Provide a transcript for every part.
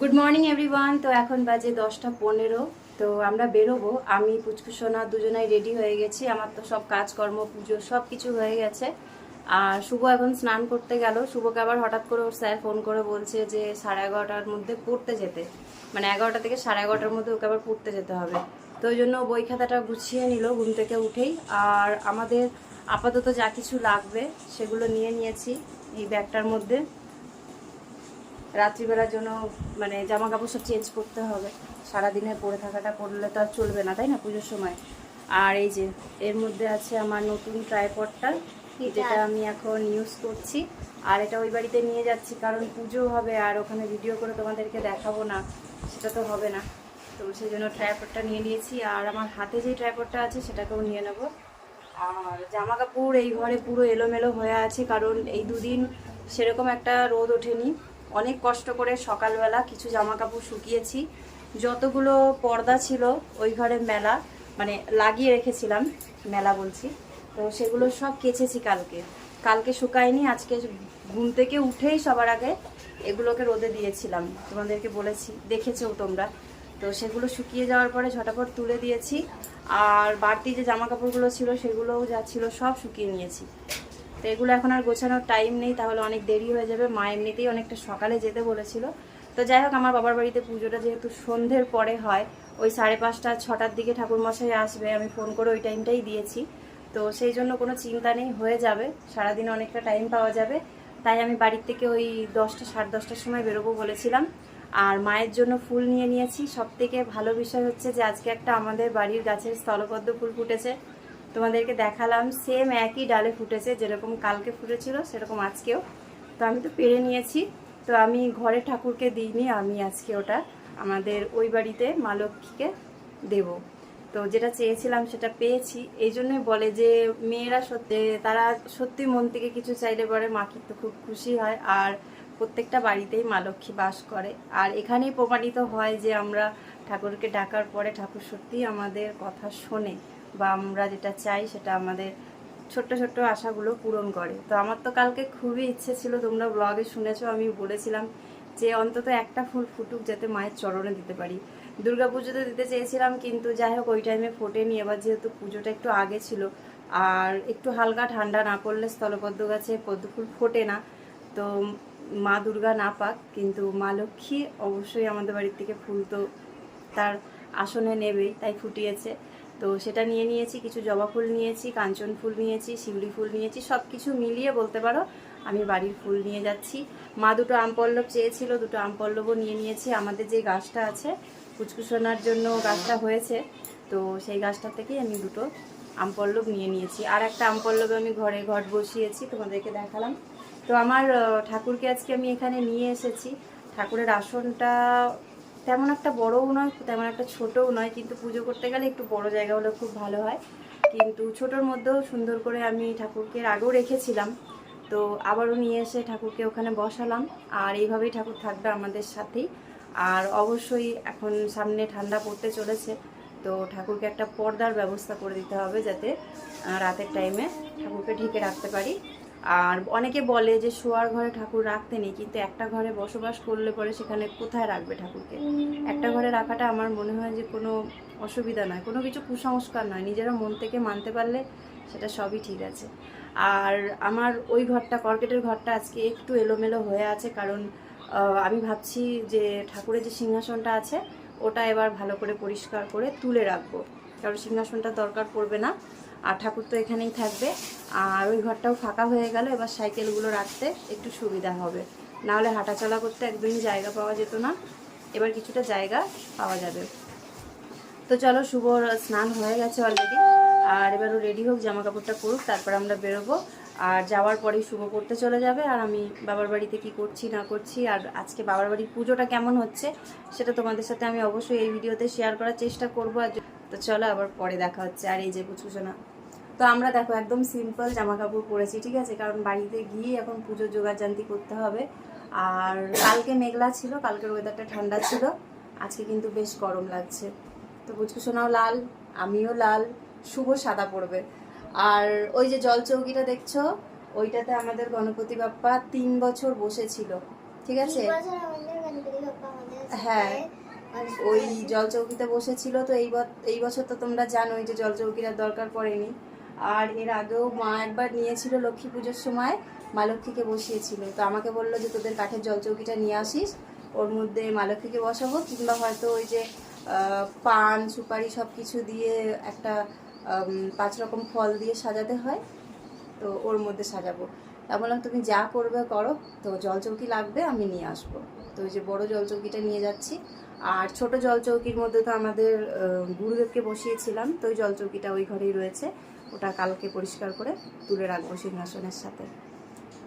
Good morning everyone তো এখন বাজে দশটা পনেরো। তো আমরা বেরোবো। আমি পুচকুসোনা দুজনাই রেডি হয়ে গেছি। আমার তো সব কাজকর্ম, পুজো সব কিছু হয়ে গেছে। আর শুভ এখন স্নান করতে গেল। শুভকে আবার হঠাৎ করে ওর স্যার ফোন করে বলছে যে সাড়ে এগারোটার মধ্যে পড়তে যেতে। মানে এগারোটা থেকে সাড়ে এগারোটার মধ্যে ওকে আবার পড়তে যেতে হবে। তো ওই জন্য বই খাতাটা গুছিয়ে নিল ঘুম থেকে উঠেই। আর আমাদের আপাতত যা কিছু লাগবে সেগুলো নিয়ে নিয়েছি এই ব্যাগটার মধ্যে। রাত্রিবেলার জন্য মানে জামা কাপড় সব চেঞ্জ করতে হবে। সারাদিনে পরে থাকাটা করলে তো আর চলবে না তাই না পুজোর সময়? আর এই যে এর মধ্যে আছে আমার নতুন ট্রাইপডটা যেটা আমি এখন ইউজ করছি। আর এটা ওই বাড়িতে নিয়ে যাচ্ছি কারণ পুজো হবে আর ওখানে ভিডিও করে তোমাদেরকে দেখাবো না সেটা তো হবে না। তো সেই জন্য ট্রাইপডটা নিয়ে নিয়েছি আর আমার হাতে যে ট্রাইপডটা আছে সেটাকেও নিয়ে নেব। আর জামা কাপড় এই ঘরে পুরো এলোমেলো হয়ে আছে কারণ এই দুদিন সেরকম একটা রোদ ওঠেনি। অনেক কষ্ট করে সকালবেলা কিছু জামা কাপড় শুকিয়েছি। যতগুলো পর্দা ছিল ওই ঘরে মেলা মানে লাগিয়ে রেখেছিলাম, মেলা বলছি। তো সেগুলো সব কেচেছি কালকে। কালকে শুকায়নি, আজকে ঘুম থেকে উঠেই সবার আগে এগুলোকে রোদে দিয়েছিলাম। তোমাদেরকে বলেছি, দেখেছ তোমরা। তো সেগুলো শুকিয়ে যাওয়ার পরে ঝটাপট তুলে দিয়েছি। আর বাড়তি যে জামা কাপড়গুলো ছিল সেগুলোও যা ছিল সব শুকিয়ে নিয়েছি। তো এগুলো এখন আর গোছানোর টাইম নেই, তাহলে অনেক দেরি হয়ে যাবে। মা এমনিতেই অনেকটা সকালে যেতে বলেছিল। তো যাই হোক, আমার বাবার বাড়িতে পুজোটা যেহেতু সন্ধ্যের পরে হয়, ওই সাড়ে পাঁচটা, ছটার দিকে ঠাকুরমশাই আসবে, আমি ফোন করে ওই টাইমটাই দিয়েছি। তো সেই জন্য কোনো চিন্তা নেই, হয়ে যাবে। সারাদিনে অনেকটা টাইম পাওয়া যাবে। তাই আমি বাড়ির থেকে ওই দশটা, সাড়ে দশটার সময় বেরোবো বলেছিলাম। আর মায়ের জন্য ফুল নিয়ে নিয়েছি। সব থেকে ভালো বিষয় হচ্ছে যে, আজকে একটা আমাদের বাড়ির গাছের স্থলপদ্ম ফুল ফুটেছে। তোমাদেরকে দেখালাম সেম একই ডালে ফুটেছে, যেরকম কালকে ফুটেছিল, সেরকম আজকেও। তো আমি তো পেরে নিয়েছি। তো আমি ঘরে ঠাকুরকে দিইনি, আমি আজকে ওটা আমাদের ওই বাড়িতে মা লক্ষ্মীকে দেব। তো যেটা চেয়েছিলাম সেটা পেয়েছি। এই জন্যই বলে যে, মেয়েরা সত্যি, তারা সত্যি মন থেকে কিছু চাইলে পরে মা কিন্তু খুব খুশি হয়। আর প্রত্যেকটা বাড়িতেই মা লক্ষ্মী বাস করে। আর এখানেই প্রমাণিত হয় যে আমরা ঠাকুরকে ডাকার পরে ঠাকুর সত্যিই আমাদের কথা শোনে। বা আমরা যেটা চাই সেটা আমাদের ছোট্ট ছোট্ট আশাগুলো পূরণ করে। তো আমার তো কালকে খুবই ইচ্ছে ছিল, তোমরা ব্লগে শুনেছো, আমি বলেছিলাম যে অন্তত একটা ফুল ফুটুক যাতে মায়ের চরণে দিতে পারি। দুর্গা পুজোতে দিতে চেয়েছিলাম, কিন্তু যাই হোক, ওই টাইমে ফোটেনি। এবার যেহেতু পুজোটা একটু আগে ছিল, আর একটু হালকা ঠান্ডা না পড়লে স্থলপদ্ম গাছে পদ্ম ফুল ফোটে না। তো মা দুর্গা না পাক, কিন্তু মা লক্ষ্মী অবশ্যই আমাদের বাড়ির থেকে ফুল তো তার আসনে নেবেই, তাই ফুটিয়েছে। তো সেটা নিয়ে নিয়েছি, কিছু জবা ফুল নিয়েছি, কাঞ্চন ফুল নিয়েছি, শিউলি ফুল নিয়েছি সব কিছু মিলিয়ে বলতে পারো আমি বাড়ির ফুল নিয়ে যাচ্ছি। মা দুটো আমপল্লব চেয়েছিল, দুটো আমপল্লবও নিয়ে নিয়েছি। আমাদের যে গাছটা আছে কুচকুচোনার জন্য গাছটা হয়েছে, তো সেই গাছটা থেকেই আমি দুটো আমপল্লব নিয়ে নিয়েছি। আর একটা আমপল্লবে আমি ঘরে ঘট বসিয়েছি, তোমাদেরকে দেখালাম। তো আমার ঠাকুরকে আজকে আমি এখানে নিয়ে এসেছি। ঠাকুরের আসনটা তেমন একটা বড়ও নয়, তেমন একটা ছোটও নয়, কিন্তু পুজো করতে গেলে একটু বড় জায়গা হলে খুব ভালো হয়। কিন্তু ছোটোর মধ্যেও সুন্দর করে আমি ঠাকুরকে আগেও রেখেছিলাম। তো আবারও নিয়ে এসে ঠাকুরকে ওখানে বসালাম, আর এইভাবেই ঠাকুর থাকবে আমাদের সাথেই। আর অবশ্যই এখন সামনে ঠান্ডা পড়তে চলেছে, তো ঠাকুরকে একটা পর্দার ব্যবস্থা করে দিতে হবে যাতে রাতের টাইমে ঠাকুরকে ঢেকে রাখতে পারি। আর অনেকে বলে যে শোয়ার ঘরে ঠাকুর রাখতে নেই, কিন্তু একটা ঘরে বসবাস করলে পরে সেখানে কোথায় রাখবে ঠাকুরকে? একটা ঘরে রাখাটা আমার মনে হয় যে কোনো অসুবিধা নয়, কোনো কিছু কুসংস্কার নয় নিজেরা মন থেকে মানতে পারলে সেটা সবই ঠিক আছে। আর আমার ওই ঘরটা, কর্কেটের ঘরটা আজকে একটু এলোমেলো হয়ে আছে কারণ আমি ভাবছি যে ঠাকুরের যে সিংহাসনটা আছে, ওটা এবার ভালো করে পরিষ্কার করে তুলে রাখব। কারণ সিংহাসনটা দরকার পড়বে না। আর ঠাকুর তো এখানেই থাকবে। আর ওই ঘরটাও ফাঁকা হয়ে গেল, এবার সাইকেলগুলো রাখতে একটু সুবিধা হবে। নাহলে হাঁটাচলা করতে একদমই জায়গা পাওয়া যেত না, এবার কিছুটা জায়গা পাওয়া যাবে। তো চলো শুভর স্নান হয়ে গেছে অলরেডি আর এবার ও রেডি হোক জামা কাপড়টা করুক তারপর আমরা বেরোবো। আর যাওয়ার পরেই শুভ করতে চলে যাবে, আর আমি বাবার বাড়িতে কি করছি, না করছি, আর আজকে বাবার বাড়ির পুজোটা কেমন হচ্ছে, সেটা তোমাদের সাথে আমি অবশ্যই এই ভিডিওতে শেয়ার করার চেষ্টা করব। আর তো চলো আবার পরে দেখা হচ্ছে। আর এই যে পুচকুচোনা তো আমরা দেখো একদম সিম্পল জামা কাপড় পরেছি ঠিক আছে? কারণ বাড়িতে গিয়ে এখন পুজোর জোগাড়জান্তি করতে হবে। আর কালকে মেঘলা ছিল কালকের ওয়েদারটা ঠান্ডা ছিল। আজকে কিন্তু বেশ গরম লাগছে। তো পুচকুসোনাও লাল আমিও লাল শুভ সাদা পড়বে আর ওই যে জল চৌকিটা দেখছ ওইটাতে আমাদের গণপতি বাপ্পা তিন বছর বসেছিল ঠিক আছে? হ্যাঁ। ওই জল চৌকিতে বসেছিল তো এই এই বছর তো তোমরা জানোই যে জল চৌকির দরকার পড়েনি। আর এর আগেও মা একবার নিয়েছিল লক্ষ্মী পুজোর সময়, মা লক্ষ্মীকে বসিয়েছিল। তো আমাকে বলল যে তোদের কাঠের জল চৌকিটা নিয়ে আসিস, ওর মধ্যে মা লক্ষ্মীকে বসাবো, কিংবা হয়তো ওই যে পান, সুপারি সব কিছু দিয়ে একটা পাঁচ রকম ফল দিয়ে সাজাতে হয়, তো ওর মধ্যে সাজাবো। তা বললাম, তুমি যা করবে করো, তো জল চৌকি লাগবে, আমি নিয়ে আসব। ওই যে বড় জল চৌকিটা নিয়ে যাচ্ছি। আর ছোট জল চৌকির মধ্যে তো আমাদের গুরুদেবকে বসিয়েছিলাম, তো ওই জল চৌকিটা ওই ঘরেই রয়েছে। ওটা কালকে পরিষ্কার করে তুলে রাখব সিংহাসনের সাথে।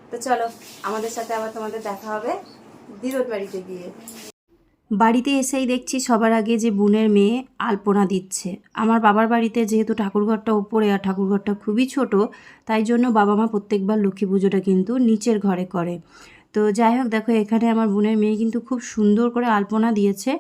তো চলো, আমাদের সাথে আবার তোমাদের দেখা হবে দিদর বাড়িতে গিয়ে। বাড়িতে এসেই দেখছি সবার আগে যে বোনের মেয়ে আলপনা দিচ্ছে। আমার বাবার বাড়িতে যেহেতু ঠাকুরঘরটা ওপরে আর ঠাকুরঘরটা খুবই ছোট, তাই জন্য বাবা মা প্রত্যেকবার লক্ষ্মী পুজোটা কিন্তু নিচের ঘরে করে। তো যাই হোক, দেখো, এখানে আমার বোনের মেয়ে কিন্তু খুব সুন্দর করে আলপনা দিয়েছে।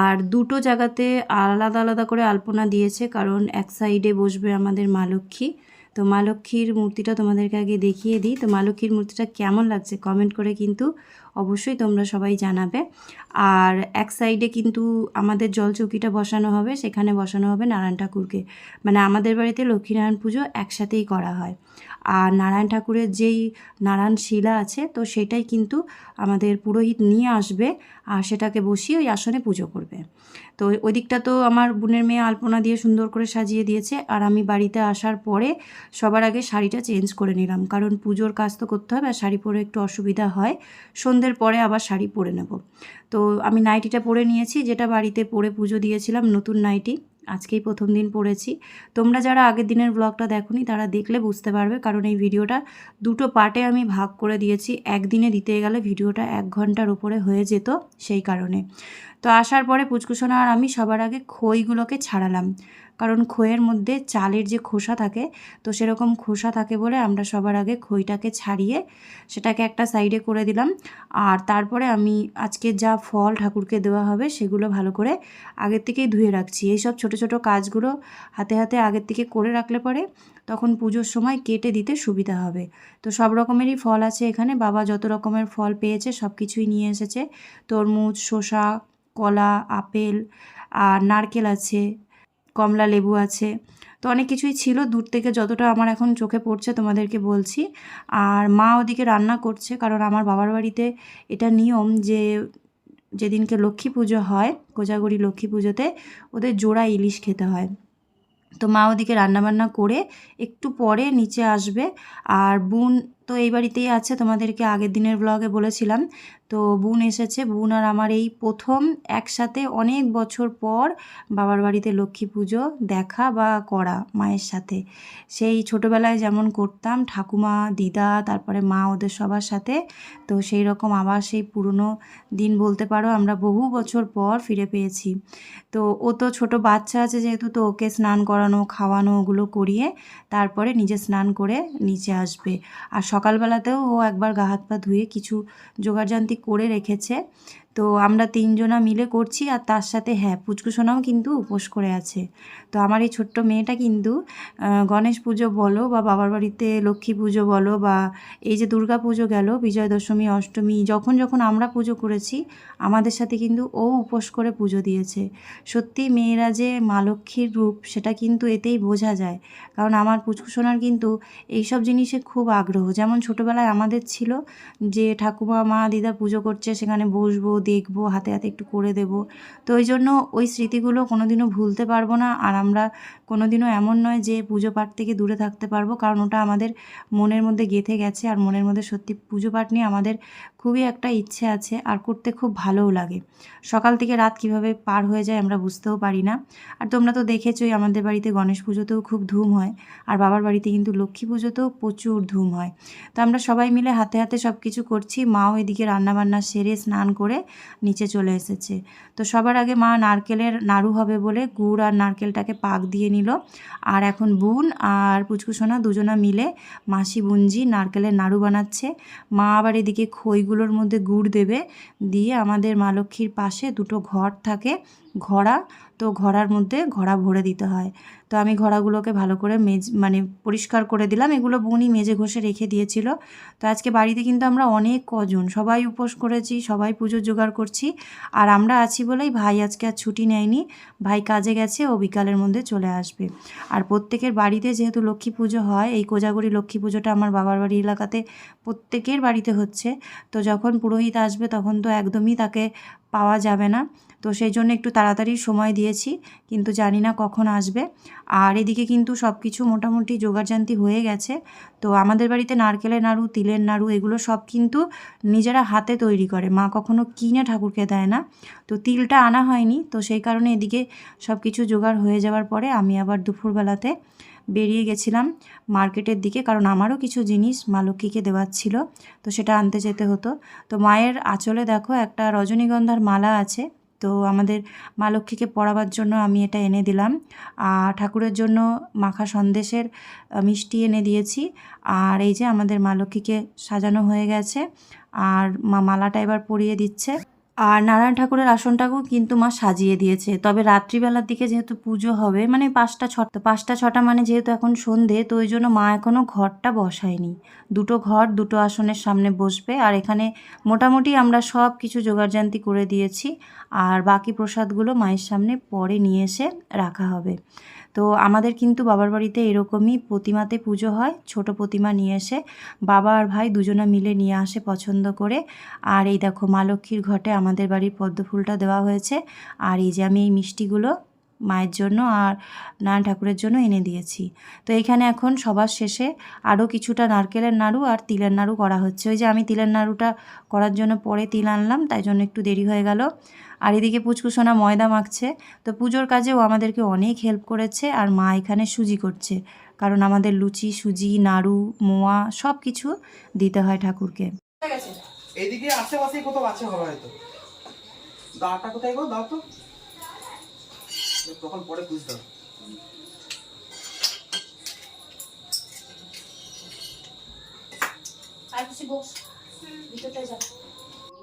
আর দুটো জায়গাতে আলাদা আলাদা করে আলপনা দিয়েছে, কারণ এক সাইডে বসবে আমাদের মা লক্ষ্মী। তো মা লক্ষ্মীর মূর্তিটা তোমাদেরকে আগে দেখিয়ে দিই। তো মা লক্ষ্মীর মূর্তিটা কেমন লাগছে কমেন্ট করে কিন্তু অবশ্যই তোমরা সবাই জানাবে। আর এক সাইডে কিন্তু আমাদের জলচৌকিটা বসানো হবে, সেখানে বসানো হবে নারায়ণ ঠাকুরকে। মানে আমাদের বাড়িতে লক্ষ্মীনারায়ণ পুজো একসাথেই করা হয়। আর নারায়ণ ঠাকুরের যেই নারায়ণ শিলা আছে, তো সেটাই কিন্তু আমাদের পুরোহিত নিয়ে আসবে আর সেটাকে বসিয়ে ওই আসনে পুজো করবে। তো ওই দিকটা তো আমার বোনের মেয়ে আলপনা দিয়ে সুন্দর করে সাজিয়ে দিয়েছে আর আমি বাড়িতে আসার পরে সবার আগে শাড়িটা চেঞ্জ করে নিলাম। কারণ পুজোর কাজ তো করতে হবে আর শাড়ি পরে একটু অসুবিধা হয়, সন্ধ্যের পরে আবার শাড়ি পরে নেব। তো আমি নাইটিটা পরে নিয়েছি, যেটা বাড়িতে পরে পুজো দিয়েছিলাম নতুন নাইটি। আজকেই প্রথম দিন পড়েছি। তোমরা যারা আগের দিনের ব্লগটা দেখোনি, তারা দেখলে বুঝতে পারবে, কারণ এই ভিডিওটা দুটো পার্টে আমি ভাগ করে দিয়েছি। একদিনে দিতে গেলে ভিডিওটা এক ঘণ্টার উপরে হয়ে যেত সেই কারণে। তো আসার পরে পুচকুসোনা আর আমি সবার আগে খইগুলোকে ছাড়ালাম। কারণ খইয়ের মধ্যে চালের যে খোসা থাকে, তো সেরকম খোসা থাকে বলে আমরা সবার আগে খইটাকে ছাড়িয়ে সেটাকে একটা সাইডে করে দিলাম। আর তারপরে আমি আজকে যা ফল ঠাকুরকে দেওয়া হবে সেগুলো ভালো করে আগের থেকেই ধুয়ে রাখছি। এইসব ছোট ছোট কাজগুলো হাতে হাতে আগের থেকে করে রাখলে পরে তখন পুজোর সময় কেটে দিতে সুবিধা হবে। তো সব রকমেরই ফল আছে এখানে। বাবা যত রকমের ফল পেয়েছে সব কিছুই নিয়ে এসেছে। তরমুজ, শসা, কলা, আপেল, আর নারকেল আছে। কমলা লেবু আছে। তো অনেক কিছুই ছিল, দূর থেকে যতটা আমার এখন চোখে পড়ছে তোমাদেরকে বলছি। আর মা ওদিকে রান্না করছে, কারণ আমার বাবার বাড়িতে এটা নিয়ম যে যেদিনকে লক্ষ্মী পুজো হয়, কোজাগরি লক্ষ্মী পুজোতে ওদের জোড়া ইলিশ খেতে হয়। তো মা ওদিকে রান্নাবান্না করে একটু পরে নিচে আসবে, আর বোন তো এই বাড়িতেই আছে। তোমাদেরকে আগের দিনের ব্লগে বলেছিলাম। তো বোন এসেছে। বোন আর আমার এই প্রথম একসাথে অনেক বছর পর বাবার বাড়িতে লক্ষ্মী পুজো দেখা বা করা মায়ের সাথে। সেই ছোটোবেলায় যেমন করতাম ঠাকুমা, দিদা, তারপরে মা ওদের সবার সাথে। তো সেই রকম আবার সেই পুরনো দিন বলতে পারো, আমরা বহু বছর পর ফিরে পেয়েছি। তো ও তো ছোট বাচ্চা আছে যেহেতু, তো ওকে স্নান করানো, খাওয়ানো ওগুলো করিয়ে তারপরে নিজে স্নান করে নিচে আসবে। আর সকালবেলাতেও ও একবার গা হাত পা ধুয়ে কিছু জোগাড়যান্ত্রিক করে রেখেছে। তো আমরা তিনজনা মিলে করছি আর তার সাথে হ্যাঁ পুচকুসোনাও কিন্তু উপোস করে আছে। তো আমার এই ছোট্ট মেয়েটা কিন্তু গণেশ পুজো বলো বা বাবার বাড়িতে লক্ষ্মী পুজো বলো বা এই যে দুর্গা পুজো গেল বিজয় দশমী অষ্টমী, যখন যখন আমরা পুজো করেছি, আমাদের সাথে কিন্তু ও উপোস করে পুজো দিয়েছে। সত্যি মেয়েরা যে মা লক্ষ্মীর রূপ, সেটা কিন্তু এতেই বোঝা যায়। কারণ আমার পুচকুসোনার কিন্তু এইসব জিনিসে খুব আগ্রহ। যেমন ছোটোবেলায় আমাদের ছিল যে ঠাকুমা, মা, দিদা পুজো করছে, সেখানে বসবো দেখব, হাতে হাতে একটু করে দেব। তো ওই জন্য ওই স্মৃতিগুলো কোনোদিনও ভুলতে পারব না। আর আমরা কোনোদিনও এমন নয় যে পুজো পাঠ থেকে দূরে থাকতে পারব, কারণ ওটা আমাদের মনের মধ্যে গেঁথে গেছে। আর মনের মধ্যে সত্যি পুজো পাঠ নিয়ে আমাদের খুবই একটা ইচ্ছে আছে আর করতে খুব ভালোও লাগে। সকাল থেকে রাত কীভাবে পার হয়ে যায় আমরা বুঝতেও পারি না। আর তোমরা তো দেখেছোই আমাদের বাড়িতে গণেশ পুজোতেও খুব ধুম হয় আর বাবার বাড়িতে কিন্তু লক্ষ্মী পুজোতেও প্রচুর ধুম হয়। তো আমরা সবাই মিলে হাতে হাতে সব কিছু করছি মাও এদিকে রান্নাবান্না সেরে স্নান করে নিচে চলে এসেছে। তো সবার আগে মা নারকেলের নাড়ু হবে বলে গুড় আর নারকেলটাকে পাক দিয়ে নিল। আর এখন বোন আর পুচকুসোনা দুজনা মিলে মাসি বুঞ্জি নারকেলের নাড়ু বানাচ্ছে। মা আবার এদিকে খইগুলোর মধ্যে গুড় দেবে। দিয়ে আমাদের মা লক্ষ্মীর পাশে দুটো ঘর থাকে। ঘড়া, তো ঘড়ার মধ্যে ঘড়া ভরে দিতে হয়। তো আমি ঘড়াগুলোকে ভালো করে মেজ মানে পরিষ্কার করে দিলাম। এগুলো বুনি মেজে ঘষে রেখে দিয়েছিল। তো আজকে বাড়িতে কিন্তু আমরা অনেক কজন, সবাই উপোস করেছি, সবাই পুজোর জোগাড় করছি। আর আমরা আছি বলেই ভাই আজকে আর ছুটি নেয়নি। ভাই কাজে গেছে, ও বিকালের মধ্যে চলে আসবে। আর প্রত্যেকের বাড়িতে যেহেতু লক্ষ্মী পুজো হয়, এই কোজাগরি লক্ষ্মী পুজোটা আমার বাবার বাড়ি এলাকাতে প্রত্যেকের বাড়িতে হচ্ছে। তো যখন পুরোহিত আসবে তখন তো একদমই তাকে পাওয়া যাবে না। তো সেই জন্য একটু তাড়াতাড়ি সময় দিয়েছি, কিন্তু জানি না কখন আসবে। আর এদিকে কিন্তু সব কিছু মোটামুটি জোগাড়জান্তি হয়ে গেছে। তো আমাদের বাড়িতে নারকেলের নাড়ু, তিলের নাড়ু, এগুলো সব কিন্তু নিজেরা হাতে তৈরি করে। মা কখনো কিনে ঠাকুরকে দেয় না। তো তিলটা আনা হয়নি। তো সেই কারণে এদিকে সব কিছু জোগাড় হয়ে যাওয়ার পরে আমি আবার দুপুরবেলাতে বেরিয়ে গেছিলাম মার্কেটের দিকে, কারণ আমারও কিছু জিনিস মা লক্ষ্মীকে দেওয়ার ছিল, তো সেটা আনতে যেতে হতো। তো মায়ের আঁচলে দেখো একটা রজনীগন্ধার মালা আছে, তো আমাদের মা লক্ষ্মীকে পরাবার জন্য আমি এটা এনে দিলাম। আর ঠাকুরের জন্য মাখা সন্দেশের মিষ্টি এনে দিয়েছি। আর এই যে আমাদের মা লক্ষ্মীকে সাজানো হয়ে গেছে, আর মা মালাটা এবার পরিয়ে দিচ্ছে। আর নারায়ণ ঠাকুরের আসনটাকেও কিন্তু মা সাজিয়ে দিয়েছে। তবে রাত্রিবেলার দিকে যেহেতু পুজো হবে মানে পাঁচটা ছটা পাঁচটা ছটা মানে যেহেতু এখন সন্ধে, তো ওই জন্য মা এখনও ঘরটা বসায়নি। দুটো ঘর, দুটো আসনের সামনে বসবে। আর এখানে মোটামুটি আমরা সব কিছু জোগাড়জান্তি করে দিয়েছি। আর বাকি প্রসাদগুলো মায়ের সামনে পরে নিয়ে এসে রাখা হবে। তো আমাদের কিন্তু বাবার বাড়িতে এরকমই প্রতিমাতে পুজো হয়, ছোট প্রতিমা নিয়ে এসে বাবা আর ভাই দুজনে মিলে নিয়ে আসে পছন্দ করে। আর এই দেখো মা লক্ষ্মীর ঘটে আমাদের বাড়ির পদ্ম ফুলটা দেওয়া হয়েছে। আর এই যে আমি এই মিষ্টিগুলো মায়ের জন্য আর নারায়ণ ঠাকুরের জন্য এনে দিয়েছি। তো এখানে এখন সবার শেষে আরও কিছুটা নারকেলের নাড়ু আর তিলের নাড়ু করা হচ্ছে। ওই যে আমি তিলের নাড়ুটা করার জন্য পরে তিল আনলাম, তাই জন্য একটু দেরি হয়ে গেল। আর এদিকে পুচকুসোনা ময়দা মাখছে। তো পুজোর কাজেও আমাদেরকে অনেক হেল্প করেছে আর মা এখানে সুজি করছে। কারণ আমাদের লুচি, সুজি, নাড়ু, মোয়া সব কিছু দিতে হয় ঠাকুরকে। এদিকে আশেপাশেই কোথাও আছে হয়তো। দাঁড়টা কোথায় গো? দাও তো। তখন পরে বুঝতে হবে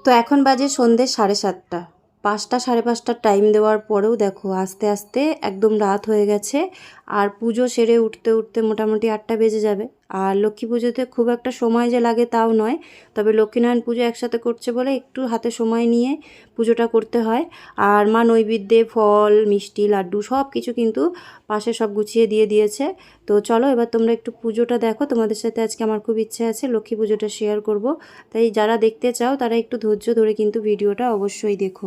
তো এখন বাজে সন্ধ্যে সাড়ে সাতটা। পাঁচটা সাড়ে পাঁচটা টাইম দেওয়ার পরেও দেখো আস্তে আস্তে একদম রাত হয়ে গেছে। আর পুজো সেরে উঠতে উঠতে মোটামুটি আটটা বেজে যাবে। আর লক্ষ্মী পুজোতে খুব একটা সময় যে লাগে তাও নয়, তবে লক্ষ্মীনারায়ণ পুজো একসাথে করছে বলে একটু হাতে সময় নিয়ে পুজোটা করতে হয়। আর মা নৈবেদ্যে ফল, মিষ্টি, লাড্ডু সব কিছু কিন্তু পাশে সব গুছিয়ে দিয়ে দিয়েছে। তো চলো এবার তোমরা একটু পুজোটা দেখো। তোমাদের সাথে আজকে আমার খুব ইচ্ছে আছে লক্ষ্মী পুজোটা শেয়ার করব। তাই যারা দেখতে চাও তারা একটু ধৈর্য ধরে কিন্তু ভিডিওটা অবশ্যই দেখো।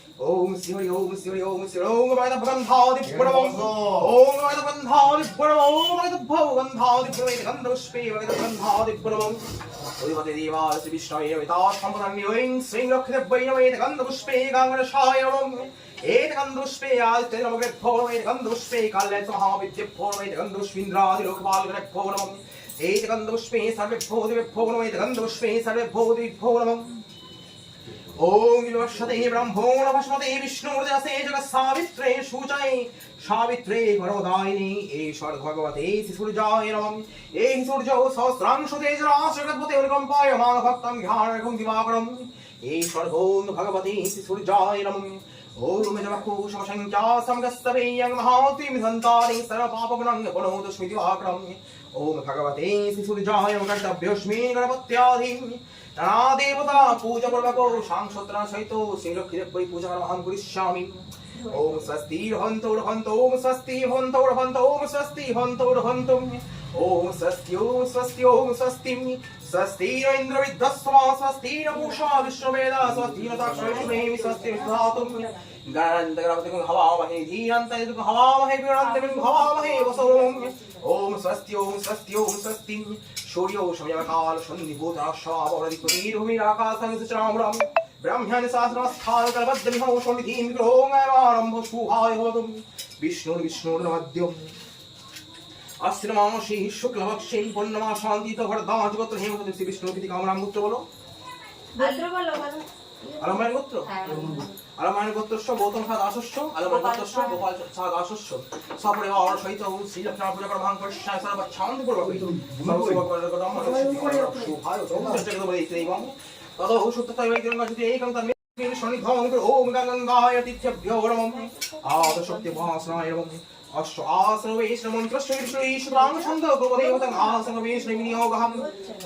মাধব মাধবাচি মাধবো মাধবো রিরি স্মরন্তি সাধব সর্বে সর্বকার্যেষু মাধবম ওম মাধব মাধব মাধবম শুক্লাং ভরধর বিষ্ণু শশীবর্ণাং চতুর্ভুজং প্রসন্নবদনাং ধায়ে সর্বিঘ্ন উপশান্তায় শঙ্খ চক্র গদাপানে দ্বারকানিলয়ং স্থো গোবিন্দাং পুণ্ডরিকাক্ষং রক্ষমাং শরণঙ্গতম ওম শ্রী হরি ওম শ্রী হরি ওম শ্রী হরি ওম বায়দ ভগন্ধাদি পুরবং ওম বায়দ ভগন্ধাদি পুরবং ওম বায়দ ভগন্ধাদি পুরবং গন্ধ পুষ্পে বায়দ ভগন্ধাদি পুরবং অধিপতি দেবাস বিষ্ণবে বেতা সম্পদান্নি ওং শ্রী লক্ষ্মীদেব্বৈ নমঃ এত গন্ধ পুষ্পে গাঙ্গরসায় নমঃ এত গন্ধ পুষ্পে আদিত্য নমঃ ভো নমঃ এত গন্ধ পুষ্পে কাল্যাণ মহাবিদ্যে ভো নমঃ এত গন্ধ পুষ্পিন্দ্রাদি লোকপাল গণে ভো নমঃ এত গন্ধ পুষ্পে সর্বে ভো দেবে ভো নমঃ এত গন্ধ পুষ্পে সর্বে ভো দেবী ভো নমঃ ওম বিবর্ষতে ব্রহ্মো নভস্মতে বিষ্ণুর্দাসে জগৎ সাবিত্রে সুচায়, সাবিত্রে গর্ভদায়িনী ঈশ্বর ভগবতে শিশুর্জায় নমঃ। এই সূর্য সহস্রাংশ তেজরাস জগৎপতে অনুকম্পায় মান ভক্তং ধ্যানং দিবাকরম এই ভগবতে নমঃ। ওম জবকু সমসংখ্যা সমগস্তবেয়ং মহাতি মিধন্তানি সর্বপাপগুণং গুণোদ স্মৃতিবাকরম। ওম ভগবতে শিশুর্জায় কর্তব্যস্মি গণপত্যাধি নানা দেবতা পূজা করবা গো সংসত্রা সহিত শ্রীলক্ষ্মীদেব পরি পূজা করবা অহম করিষ্যামি। ওম স্বস্তি হন্তোর হন্ত ওম স্বস্তি হন্তোর হন্ত ওম স্বস্তি হন্তোর হন্ত ওম স্বস্তি ওম স্বস্তি ওম স্বস্তি। স্বস্তি ইন্দ্র বিদ্বস্মা স্বস্তি নূষা বিশ্ববেদা স্বস্তি নতাক্ষরেমি স্বস্তি বিধাতুম গণন্ত গণপতিং হবামহে, ধীরন্ত হবামহে বিরন্ত হবামহে, বসো। ওম স্বস্তি ওম স্বস্তি ওম স্বস্তি। বিক্রোঙারম্ভ সুহায় হবতুম বিষ্ণুর বিষ্ণুর নমদ্যম আশ্রমাংশী শুক্লভক্ষী পূর্ণমা শান্তিত ভরদাজ গোত্র হেমন্ত শ্রী বিষ্ণু প্রীতি কামরাম গোত্র বলো। আলমায়ন গোত্র? আলমায়ন গোত্রস্য গৌতম সাদ আসস্য। আলমায়ন গোত্রস্য গোপাল সাদ আসস্য। সপরিবার সহিত শ্রী লক্ষ্মণ পূজা করবাং কৃষ্ণায় সর্বচ্ছান্তি পূর্বক সর্বসর্বকর্মকর্ম শুভায় সৌন্দর্যকদবৈত্রৈবং তদো শুদ্ধতা বৈদ্যঙ্গ যদি এইকং তন্মে শনিধং ওম গঙ্গায় তিথ্যভ্যো নমঃ আদশক্তি মহাসনায় নমঃ অশ্ব আসন বৈষ্ণমন্ত্রস্য বিষ্ণুঈশ্বরাং ছন্দ গোপদেবতং আসন বৈষ্ণব বিনিয়োগহম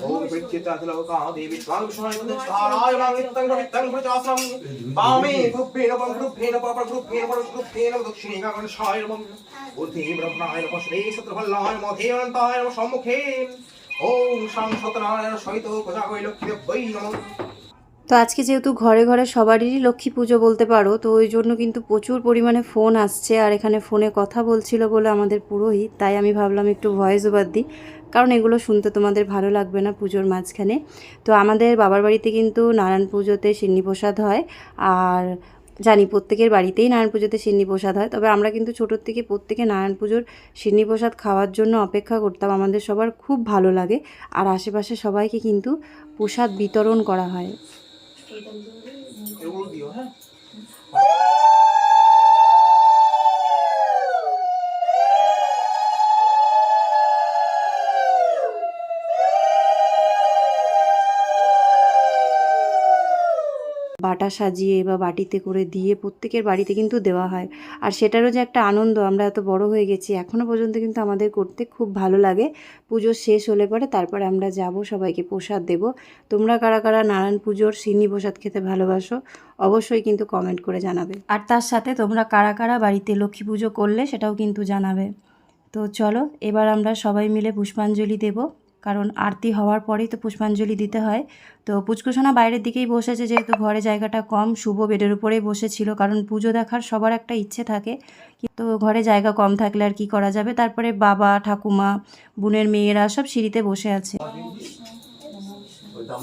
ওম প্রত্যুত্তলোকা দেবী স্বাং বিষ্ণুয় ধারায় মাঙ্গিতং প্রবিত্তং প্রচাসনম বামে গ্রুপেণ পর গ্রুপেণ পর পর গ্রুপেণ পর গ্রুপেণ দক্ষিণে গগনশায় নমঃ ঊর্ধ্বে ব্রহ্মায় নমঃ শ্রী সত্রভল্লায় মধ্যে অনন্তায় নমঃ সম্মুখে ওম শাং সত্যনারায়ণ সহিত কোজাগৈ লক্ষ্মী বৈ নমঃ তো আজকে যেহেতু ঘরে ঘরে সবারই লক্ষ্মী পুজো বলতে পারো, তো ওই জন্য কিন্তু প্রচুর পরিমাণে ফোন আসছে আর এখানে ফোনে কথা বলছিল বলে আমাদের পুরোহিত, তাই আমি ভাবলাম একটু ভয়েস ওভার দিই। কারণ এগুলো শুনতে তোমাদের ভালো লাগবে না পুজোর মাঝখানে। তো আমাদের বাবার বাড়িতে কিন্তু নারায়ণ পুজোতে সিন্নি প্রসাদ হয় আর জানি প্রত্যেকের বাড়িতেই নারায়ণ পুজোতে সিন্নি প্রসাদ হয়। তবে আমরা কিন্তু ছোটোর থেকে প্রত্যেকে নারায়ণ পুজোর সিন্নি প্রসাদ খাওয়ার জন্য অপেক্ষা করতাম। আমাদের সবার খুব ভালো লাগে আর আশেপাশে সবাইকে কিন্তু প্রসাদ বিতরণ করা হয়। এগুলো বাটা সাজিয়ে বা বাটিতে করে দিয়ে প্রত্যেকের বাড়িতে কিন্তু দেওয়া হয়। আর সেটারও যে একটা আনন্দ, আমরা এত বড় হয়ে গেছি এখনও পর্যন্ত কিন্তু আমাদের করতে খুব ভালো লাগে। পুজো শেষ হলে পরে তারপরে আমরা যাব, সবাইকে প্রসাদ দেব। তোমরা কারা কারা নারায়ণ পুজোর সিন্নি প্রসাদ খেতে ভালোবাসো, অবশ্যই কিন্তু কমেন্ট করে জানাবে। আর তার সাথে তোমরা কারা কারা বাড়িতে লক্ষ্মী পুজো করলে সেটাও কিন্তু জানাবে। তো চলো, এবার আমরা সবাই মিলে পুষ্পাঞ্জলি দেব। কারণ আরতি হওয়ার পরেই তো পুষ্পাঞ্জলি দিতে হয়। তো পুচকুসোনা বাইরের দিকেই বসেছে যেহেতু ঘরে জায়গাটা কম, শুভ বেডের উপরেই বসেছিল কারণ পুজো দেখার সবার একটা ইচ্ছে থাকে। কিন্তু ঘরে জায়গা কম থাকলে আর কি করা যাবে? তারপরে বাবা, ঠাকুমা, বোনের মেয়েরা সব সিঁড়িতে বসে আছে। ওইটা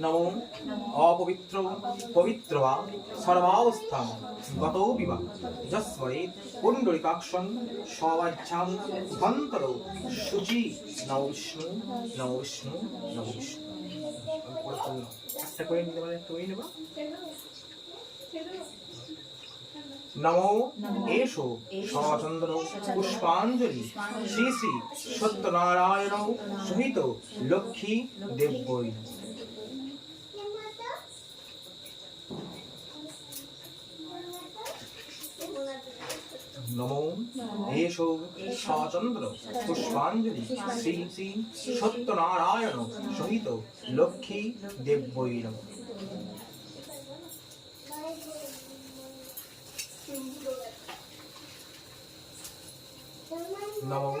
নমো অপবিত্র পবিত্র বা সর্বাবস্থান গত বিবা যস্মরে পুণ্ডরিকাক্ষণ সবাচ্ছাম ধন্তর শুচি নম বিষ্ণু নম বিষ্ণু নম বিষ্ণু নমো পুষ্পাঞ্জলি শ্রী শ্রী সত্যনারায়ণ সহিত লক্ষ্মী দেব্যই নমো সচন্দ্র পুষ্পাঞ্জলি শ্রী শ্রী সত্যনারায়ণ সহিত লক্ষ্মী দেব্যই নমঃ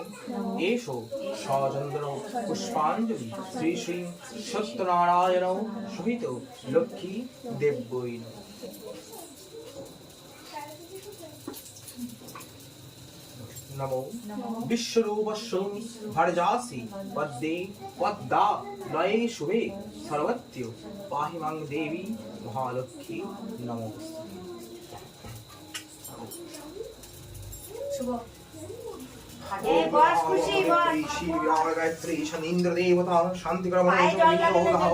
পুষ্পাঞ্জলি শ্রী শ্রী সত্যনারায়ণ সহিত লক্ষ্মী দেব্যই নমো বিশ্বরূপস্য ভরজাসি পদ্মে পদ্মা লয়ে শুভে সর্বত্য পাহি মাং দেবী মহালক্ষ্মী নমো এই বস খুশি বস গায়ত্রী শনীন্দ্র দেবতা শান্তি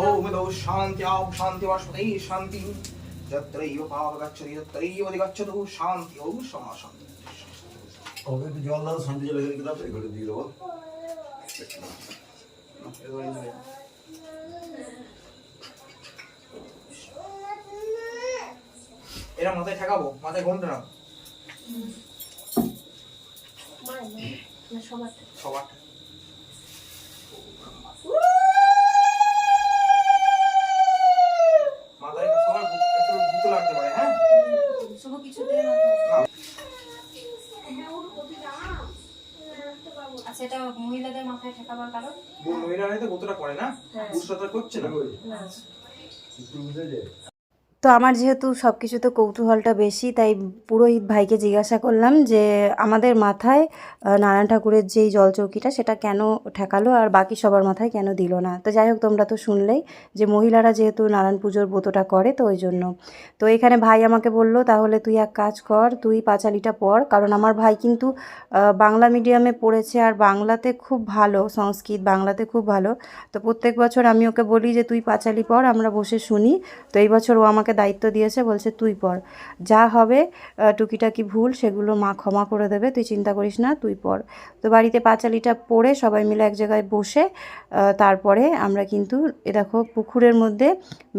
ওম শান্তি আপ শান্তি ওকে একটু জল দাও শান্তি জল এখানে দাও? এখানে দিয়ে দেবো। এরা মাথায় ঠেকাবো মাথায় ঘণ্টা না সবার মাথায় সবার একটু ভূত লাগতে পারে হ্যাঁ? না। এটা মহিলাদের মাথায় ঠেকাবার কারণ? মহিলারাই তো ভূতটা করে না? পুরুষরা করছে না। তো আমার যেহেতু সব কিছুতে কৌতূহলটা বেশি, তাই পুরোহিত ভাইকে জিজ্ঞাসা করলাম যে, আমাদের মাথায় নারায়ণ ঠাকুরের যেই জলচৌকিটা, সেটা কেন ঠেকালো আর বাকি সবার মাথায় কেন দিল না? তো যাই হোক, তোমরা তো শুনলেই যে, মহিলারা যেহেতু নারায়ণ পুজোর ব্রতটা করে, তো ওই জন্য। তো এখানে ভাই আমাকে বলল, তাহলে তুই এক কাজ কর, তুই পাঁচালিটা পড়, কারণ আমার ভাই কিন্তু বাংলা মিডিয়ামে পড়েছে আর বাংলাতে খুব ভালো, সংস্কৃত বাংলাতে খুব ভালো। তো প্রত্যেক বছর আমি ওকে বলি যে, তুই পাঁচালি পড়, আমরা বসে শুনি। তো এই বছর ও আমাকে দায়িত্ব দিয়েছে, বলছে, তুই পর যা হবে টুকিটাকি ভুল, সেগুলো মা ক্ষমা করে দেবে, তুই চিন্তা করিস না, তুই পর তো বাড়িতে পাঁচালিটা পড়ে সবাই মিলে এক জায়গায় বসে তারপরে আমরা কিন্তু, এ দেখো, পুকুরের মধ্যে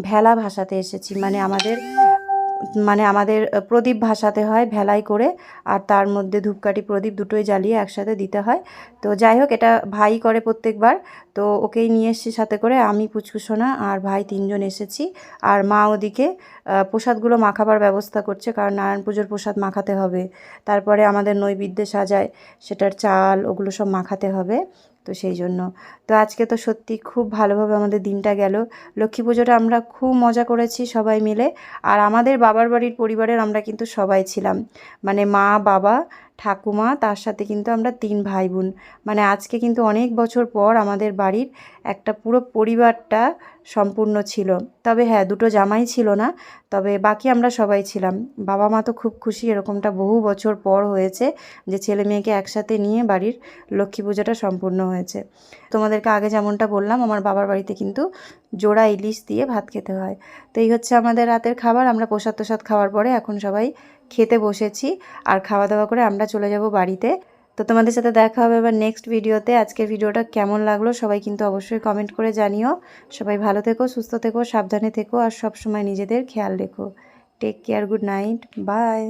ভেলা ভাসাতে এসেছি। মানে আমাদের মানে আমাদের প্রদীপ ভাসাতে হয় ভেলাই করে, আর তার মধ্যে ধূপকাঠি প্রদীপ দুটোই জ্বালিয়ে একসাথে দিতে হয়। তো যাই হোক, এটা ভাই করে প্রত্যেকবার। তো ওকেই নিয়ে এসেছি সাথে করে, আমি পুচকুসোনা আর ভাই তিনজন এসেছি। আর মা ওদিকে প্রসাদগুলো মাখাবার ব্যবস্থা করছে, কারণ নারায়ণ পুজোর প্রসাদ মাখাতে হবে। তারপরে আমাদের নৈবেদ্যে সাজায়, সেটার চাল, ওগুলো সব মাখাতে হবে। তো সেই জন্য। তো আজকে তো সত্যি খুব ভালোভাবে আমাদের দিনটা গেল। লক্ষ্মী পুজোটা আমরা খুব মজা করেছি সবাই মিলে। আর আমাদের বাবার বাড়ির পরিবারের আমরা কিন্তু সবাই ছিলাম। মানে মা, বাবা ঠাকুমা, তার সাথে কিন্তু আমরা তিন ভাই বোন মানে আজকে কিন্তু অনেক বছর পর আমাদের বাড়ির একটা পুরো পরিবারটা সম্পূর্ণ ছিল। তবে হ্যাঁ দুটো জামাই ছিল না, তবে বাকি আমরা সবাই ছিলাম। বাবা মা তো খুব খুশি, এরকমটা বহু বছর পর হয়েছে যে ছেলে মেয়েকে একসাথে নিয়ে বাড়ির লক্ষ্মী পুজোটা সম্পূর্ণ হয়েছে। তোমাদেরকে আগে যেমনটা বললাম, আমার বাবার বাড়িতে কিন্তু জোড়া ইলিশ দিয়ে ভাত খেতে হয়। তো এই হচ্ছে আমাদের রাতের খাবার, আমরা প্রসাদ তোসাদ খাওয়ার পরে এখন সবাই খেতে বসেছি আর খাওয়া দাওয়া করে আমরা চলে যাব বাড়িতে। তো তোমাদের সাথে দেখা হবে আবার নেক্সট ভিডিওতে আজকের ভিডিওটা কেমন লাগল সবাই কিন্তু অবশ্যই কমেন্ট করে জানিও। সবাই ভালো থেকো, সুস্থ থেকো, সাবধানে থেকো আর সব সময় নিজেদের খেয়াল রেখো। Take care good night bye